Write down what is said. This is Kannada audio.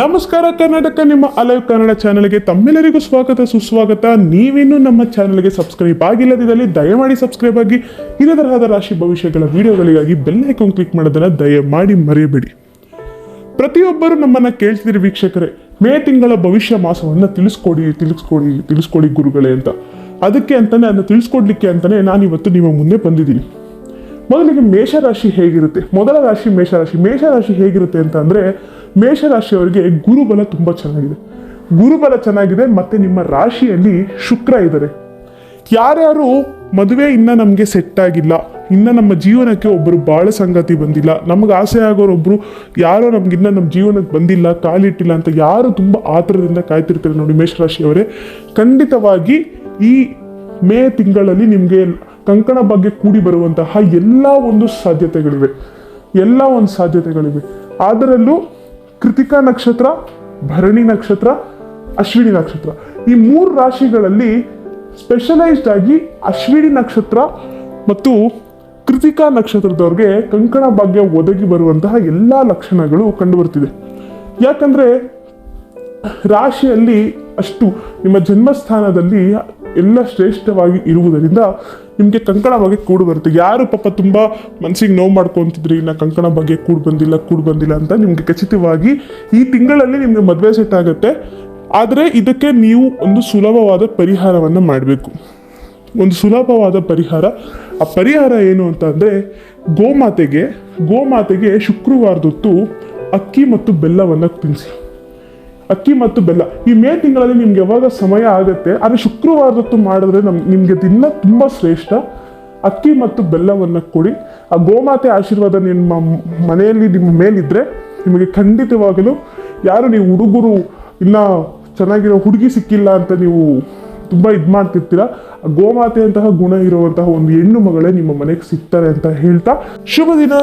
ನಮಸ್ಕಾರ ಕರ್ನಾಟಕ, ನಿಮ್ಮ ಅಲೈವ್ ಕನ್ನಡ ಚಾನೆಲ್ಗೆ ತಮ್ಮೆಲ್ಲರಿಗೂ ಸ್ವಾಗತ, ಸುಸ್ವಾಗತ. ನೀವಿನ್ನೂ ನಮ್ಮ ಚಾನೆಲ್ಗೆ ಸಬ್ಸ್ಕ್ರೈಬ್ ಆಗಿಲ್ಲದಿದ್ದಲ್ಲಿ ದಯಮಾಡಿ ಸಬ್ಸ್ಕ್ರೈಬ್ ಆಗಿ. ಇದೇ ತರಹದ ರಾಶಿ ಭವಿಷ್ಯಗಳ ವಿಡಿಯೋಗಳಿಗಾಗಿ ಬೆಲ್ ಐಕಾನ್ ಕ್ಲಿಕ್ ಮಾಡೋದನ್ನ ದಯಮಾಡಿ ಮರೆಯಬೇಡಿ ಪ್ರತಿಯೊಬ್ಬರು ನಮ್ಮನ್ನ ಕೇಳ್ತಿದ್ದೀರಿ ವೀಕ್ಷಕರೇ. ಮೇ ತಿಂಗಳ ಭವಿಷ್ಯ ಮಾಸವನ್ನು ತಿಳಿಸ್ಕೊಡಿ ತಿಳಿಸ್ಕೊಡಿ ತಿಳಿಸ್ಕೊಡಿ ಗುರುಗಳೇ ಅಂತ. ಅದಕ್ಕೆ ಅಂತಾನೆ ಅದನ್ನ ತಿಳಿಸ್ಕೊಡ್ಲಿಕ್ಕೆ ಅಂತಾನೆ ನಾನು ಇವತ್ತು ನಿಮ್ಮ ಮುಂದೆ ಬಂದಿದ್ದೀನಿ. ಮೊದಲಿಗೆ ಮೇಷರಾಶಿ ಹೇಗಿರುತ್ತೆ? ಮೊದಲ ರಾಶಿ ಮೇಷರಾಶಿ. ಮೇಷರಾಶಿ ಹೇಗಿರುತ್ತೆ ಅಂತ ಅಂದ್ರೆ ಮೇಷರಾಶಿಯವರಿಗೆ ಗುರುಬಲ ತುಂಬ ಚೆನ್ನಾಗಿದೆ. ಗುರುಬಲ ಚೆನ್ನಾಗಿದೆ, ಮತ್ತೆ ನಿಮ್ಮ ರಾಶಿಯಲ್ಲಿ ಶುಕ್ರ ಇದ್ದಾರೆ. ಯಾರ್ಯಾರು ಮದುವೆ ಇನ್ನ ನಮಗೆ ಸೆಟ್ ಆಗಿಲ್ಲ, ಇನ್ನ ನಮ್ಮ ಜೀವನಕ್ಕೆ ಒಬ್ಬರು ಬಾಳ ಸಂಗತಿ ಬಂದಿಲ್ಲ, ನಮಗೆ ಆಸೆ ಆಗೋರೊಬ್ಬರು ಯಾರೋ ನಮ್ಗಿನ್ನ ನಮ್ಮ ಜೀವನಕ್ಕೆ ಬಂದಿಲ್ಲ ಕಾಲಿಟ್ಟಿಲ್ಲ ಅಂತ ಯಾರು ತುಂಬ ಆತರದಿಂದ ಕಾಯ್ತಿರ್ತಾರೆ ನೋಡಿ ಮೇಷರಾಶಿಯವರೇ. ಖಂಡಿತವಾಗಿ ಈ ಮೇ ತಿಂಗಳಲ್ಲಿ ನಿಮಗೆ ಕಂಕಣ ಬಗ್ಗೆ ಕೂಡಿ ಬರುವಂತಹ ಎಲ್ಲ ಒಂದು ಸಾಧ್ಯತೆಗಳಿವೆ. ಎಲ್ಲ ಒಂದು ಸಾಧ್ಯತೆಗಳಿವೆ. ಅದರಲ್ಲೂ ಕೃತಿಕಾ ನಕ್ಷತ್ರ, ಭರಣಿ ನಕ್ಷತ್ರ, ಅಶ್ವಿನಿ ನಕ್ಷತ್ರ. ಈ ಮೂರು ರಾಶಿಗಳಲ್ಲಿ ಸ್ಪೆಷಲೈಸ್ಡ್ ಆಗಿ ಅಶ್ವಿನಿ ನಕ್ಷತ್ರ ಮತ್ತು ಕೃತಿಕಾ ನಕ್ಷತ್ರದವ್ರಿಗೆ ಕಂಕಣ ಭಾಗ್ಯ ಒದಗಿ ಬರುವಂತಹ ಎಲ್ಲ ಲಕ್ಷಣಗಳು ಕಂಡುಬರ್ತಿದೆ ಯಾಕಂದ್ರೆ ರಾಶಿಯಲ್ಲಿ ಅಷ್ಟು ನಿಮ್ಮ ಜನ್ಮಸ್ಥಾನದಲ್ಲಿ ಎಲ್ಲ ಶ್ರೇಷ್ಠವಾಗಿ ಇರುವುದರಿಂದ ನಿಮಗೆ ಕಂಕಣ ಬಗ್ಗೆ ಕೂಡು ಬರುತ್ತೆ. ಯಾರು ಪಾಪ ತುಂಬ ಮನಸ್ಸಿಗೆ ನೋವು ಮಾಡ್ಕೊತಿದ್ರಿ ನಾ ಕಂಕಣ ಬಗ್ಗೆ ಕೂಡು ಬಂದಿಲ್ಲ ಕೂಡು ಬಂದಿಲ್ಲ ಅಂತ ನಿಮಗೆ ಖಚಿತವಾಗಿ ಈ ತಿಂಗಳಲ್ಲಿ ನಿಮಗೆ ಮದುವೆ ಸೆಟ್ ಆಗುತ್ತೆ. ಆದರೆ ಇದಕ್ಕೆ ನೀವು ಒಂದು ಸುಲಭವಾದ ಪರಿಹಾರವನ್ನು ಮಾಡಬೇಕು. ಒಂದು ಸುಲಭವಾದ ಪರಿಹಾರ. ಆ ಪರಿಹಾರ ಏನು ಅಂತ ಅಂದರೆ ಗೋಮಾತೆಗೆ ಗೋಮಾತೆಗೆ ಶುಕ್ರವಾರದೊತ್ತು ಅಕ್ಕಿ ಮತ್ತು ಬೆಲ್ಲವನ್ನು ತಿನ್ನಿಸಿ ಅಕ್ಕಿ ಮತ್ತು ಬೆಲ್ಲ. ಈ ಮೇ ತಿಂಗಳಲ್ಲಿ ನಿಮ್ಗೆ ಯಾವಾಗ ಸಮಯ ಆಗುತ್ತೆ ಆದರೆ ಶುಕ್ರವಾರದತ್ತು ಮಾಡಿದ್ರೆ ನಮ್, ನಿಮಗೆ ದಿನ ತುಂಬ ಶ್ರೇಷ್ಠ. ಅಕ್ಕಿ ಮತ್ತು ಬೆಲ್ಲವನ್ನು ಕೊಡಿ. ಆ ಗೋಮಾತೆ ಆಶೀರ್ವಾದ ನಿಮ್ಮ ಮನೆಯಲ್ಲಿ ನಿಮ್ಮ ಮೇಲಿದ್ರೆ ನಿಮಗೆ ಖಂಡಿತವಾಗಲೂ ಯಾರು ನೀವು ಹುಡುಗರು ಇಲ್ಲ ಚೆನ್ನಾಗಿರೋ ಹುಡುಗಿ ಸಿಕ್ಕಿಲ್ಲ ಅಂತ ನೀವು ತುಂಬ ಇದು ಮಾಡ್ತಿರ್ತೀರ, ಆ ಗೋಮಾತೆ ಅಂತಹ ಗುಣ ಇರುವಂತಹ ಒಂದು ಹೆಣ್ಣು ಮಗಳೇ ನಿಮ್ಮ ಮನೆಗೆ ಸಿಗ್ತಾರೆ ಅಂತ ಹೇಳ್ತಾ ಶುಭ ದಿನ.